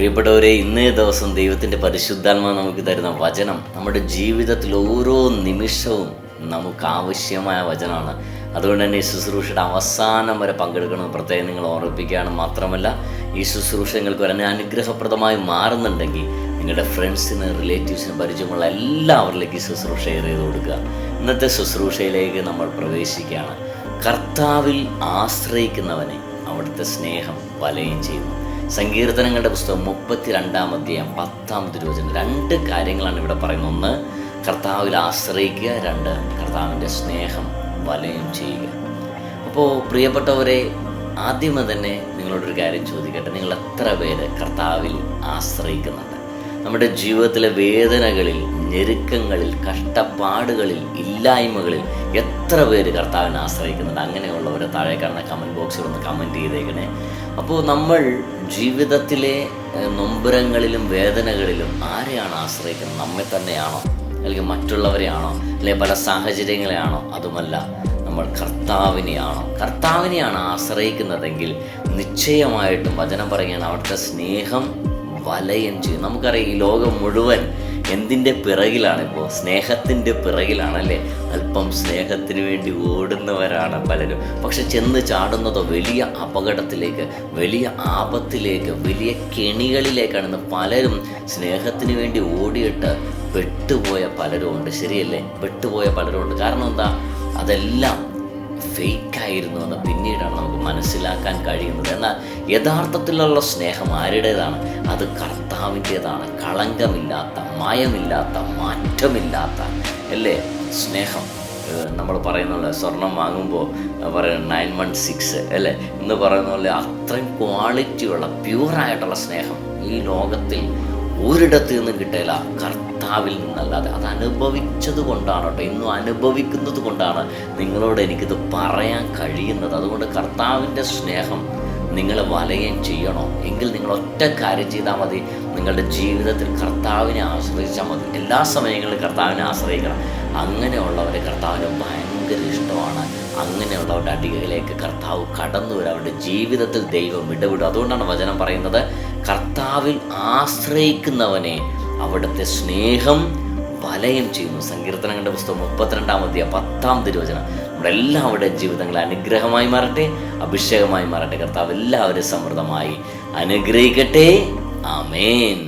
പ്രിയപ്പെട്ടവരെ ഇന്നേ ദിവസം ദൈവത്തിന്റെ പരിശുദ്ധാത്മ നമുക്ക് തരുന്ന വചനം നമ്മുടെ ജീവിതത്തിൽ ഓരോ നിമിഷവും നമുക്ക് ആവശ്യമായ വചനമാണ്. അതുകൊണ്ട് തന്നെ ഈ ശുശ്രൂഷയുടെ അവസാനം വരെ പങ്കെടുക്കണമെന്ന് പ്രത്യേകം നിങ്ങൾ ഓർമ്മിപ്പിക്കുകയാണ്. മാത്രമല്ല ഈ ശുശ്രൂഷ നിങ്ങൾക്ക് വളരെ അനുഗ്രഹപ്രദമായി മാറുന്നുണ്ടെങ്കിൽ നിങ്ങളുടെ ഫ്രണ്ട്സിന് റിലേറ്റീവ്സിന് പരിചയമുള്ള എല്ലാവരിലേക്ക് ഈ ശുശ്രൂഷ ഷെയർ ചെയ്ത് കൊടുക്കുക. ഇന്നത്തെ ശുശ്രൂഷയിലേക്ക് നമ്മൾ പ്രവേശിക്കുകയാണ്. കർത്താവിൽ ആശ്രയിക്കുന്നവനെ അവിടുത്തെ സ്നേഹം വലയും ചെയ്യുന്നു. സങ്കീർത്തനങ്ങളുടെ പുസ്തകം മുപ്പത്തിരണ്ടാം അധ്യായം പത്താം തിരുവചനം. രണ്ട് കാര്യങ്ങളാണ് ഇവിടെ പറയുന്നത്. ഒന്ന് കർത്താവിൽ ആശ്രയിക്കുക. രണ്ട് കർത്താവിന്റെ സ്നേഹം വലയം ചെയ്യുക. അപ്പോൾ പ്രിയപ്പെട്ടവരെ ആദ്യമേ തന്നെ നിങ്ങളോടൊരു കാര്യം ചോദിക്കട്ടെ. നിങ്ങൾ എത്ര പേര് കർത്താവിൽ ആശ്രയിക്കുന്നുണ്ട്? നമ്മുടെ ജീവിതത്തിലെ വേദനകളിൽ ഞെരുക്കങ്ങളിൽ കഷ്ടപ്പാടുകളിൽ ഇല്ലായ്മകളിൽ എത്ര പേര് കർത്താവിനെ ആശ്രയിക്കുന്നുണ്ട്? അങ്ങനെയുള്ളവരെ താഴെ കാണുന്ന കമന്റ് ബോക്സിൽ ഒന്ന് കമന്റ് ചെയ്തേക്കണേ. അപ്പോൾ നമ്മൾ ജീവിതത്തിലെ നൊമ്പരങ്ങളിലും വേദനകളിലും ആരെയാണ് ആശ്രയിക്കുന്നത്? നമ്മെ തന്നെയാണോ? അല്ലെങ്കിൽ മറ്റുള്ളവരെയാണോ? അല്ലെങ്കിൽ പല സാഹചര്യങ്ങളെയാണോ? അതുമല്ല നമ്മൾ കർത്താവിനെയാണോ? കർത്താവിനെയാണ് ആശ്രയിക്കുന്നതെങ്കിൽ നിശ്ചയമായിട്ടും വചനം പറയുകയാണ് അവിടുത്തെ സ്നേഹം വലയം ചെയ്യും നമുക്കറിയാം ഈ ലോകം മുഴുവൻ എന്തിന്റെ പിറകിലാണ് ഇപ്പോൾ സ്നേഹത്തിന്റെ പിറകിലാണല്ലേ? അല്പം സ്നേഹത്തിന് വേണ്ടി ഓടുന്നവരാണ് പലരും. പക്ഷെ ചെന്ന് ചാടുന്നതോ വലിയ അപകടത്തിലേക്ക് വലിയ ആപത്തിലേക്ക് വലിയ കെണികളിലേക്കാണ് ഇന്ന് പലരും സ്നേഹത്തിന് വേണ്ടി ഓടിയിട്ട് പെട്ടുപോയ പലരും ഉണ്ട് ശരിയല്ലേ? പെട്ടുപോയ പലരും ഉണ്ട് കാരണം എന്താ? അതെല്ലാം ഫേക്കായിരുന്നു എന്ന് പിന്നീടാണ് നമുക്ക് മനസ്സിലാക്കാൻ കഴിയുന്നത്. എന്നാൽ യഥാർത്ഥത്തിലുള്ള സ്നേഹം ആരുടേതാണ്? അത് കർത്താവിന്റേതാണ്. കളങ്കമില്ലാത്ത മായമില്ലാത്ത മാറ്റമില്ലാത്ത അല്ലേ? സ്നേഹം നമ്മൾ പറയുന്ന പോലെ സ്വർണം വാങ്ങുമ്പോൾ പറയുന്നത് നയൻ വൺ സിക്സ് അല്ലേ? എന്ന് പറയുന്ന പോലെ അത്രയും ക്വാളിറ്റിയുള്ള പ്യൂറായിട്ടുള്ള സ്നേഹം ഈ ലോകത്തിൽ ഒരിടത്ത് നിന്നും കിട്ടില്ല കർത്താവിൽ നിന്നല്ലാതെ. അത് അനുഭവിച്ചത് കൊണ്ടാണ് കേട്ടോ. ഇന്നും അനുഭവിക്കുന്നത് കൊണ്ടാണ് നിങ്ങളോട് എനിക്കിത് പറയാൻ കഴിയുന്നത്. അതുകൊണ്ട് കർത്താവിന്റെ സ്നേഹം നിങ്ങൾ വലയം ചെയ്യണോ? എങ്കിൽ നിങ്ങൾ ഒറ്റ കാര്യം ചെയ്താൽ മതി. നിങ്ങളുടെ ജീവിതത്തിൽ കർത്താവിനെ ആശ്രയിച്ചാൽ മതി. എല്ലാ സമയങ്ങളിലും കർത്താവിനെ ആശ്രയിക്കണം. അങ്ങനെയുള്ളവരെ കർത്താവിന് ഭയങ്കര ഇഷ്ടമാണ്. അങ്ങനെയുള്ളവരുടെ അടികളിലേക്ക് കർത്താവ് കടന്നു വരും. അവരുടെ ജീവിതത്തിൽ ദൈവം ഇടപെടും. അതുകൊണ്ടാണ് വചനം പറയുന്നത് കർത്താവിൽ ആശ്രയിക്കുന്നവനെ അവിടുത്തെ സ്നേഹം വലയം ചെയ്യുന്നു. സങ്കീർത്തനങ്ങളുടെ പുസ്തകം മുപ്പത്തിരണ്ടാം അധ്യായം പത്താം തിരുവചനം. നമ്മുടെ എല്ലാവരുടെയും ജീവിതങ്ങൾ അനുഗ്രഹമായി മാറട്ടെ അഭിഷേകമായി മാറട്ടെ. കർത്താവ് എല്ലാവരും സമൃദ്ധമായി അനുഗ്രഹിക്കട്ടെ. ആമേൻ.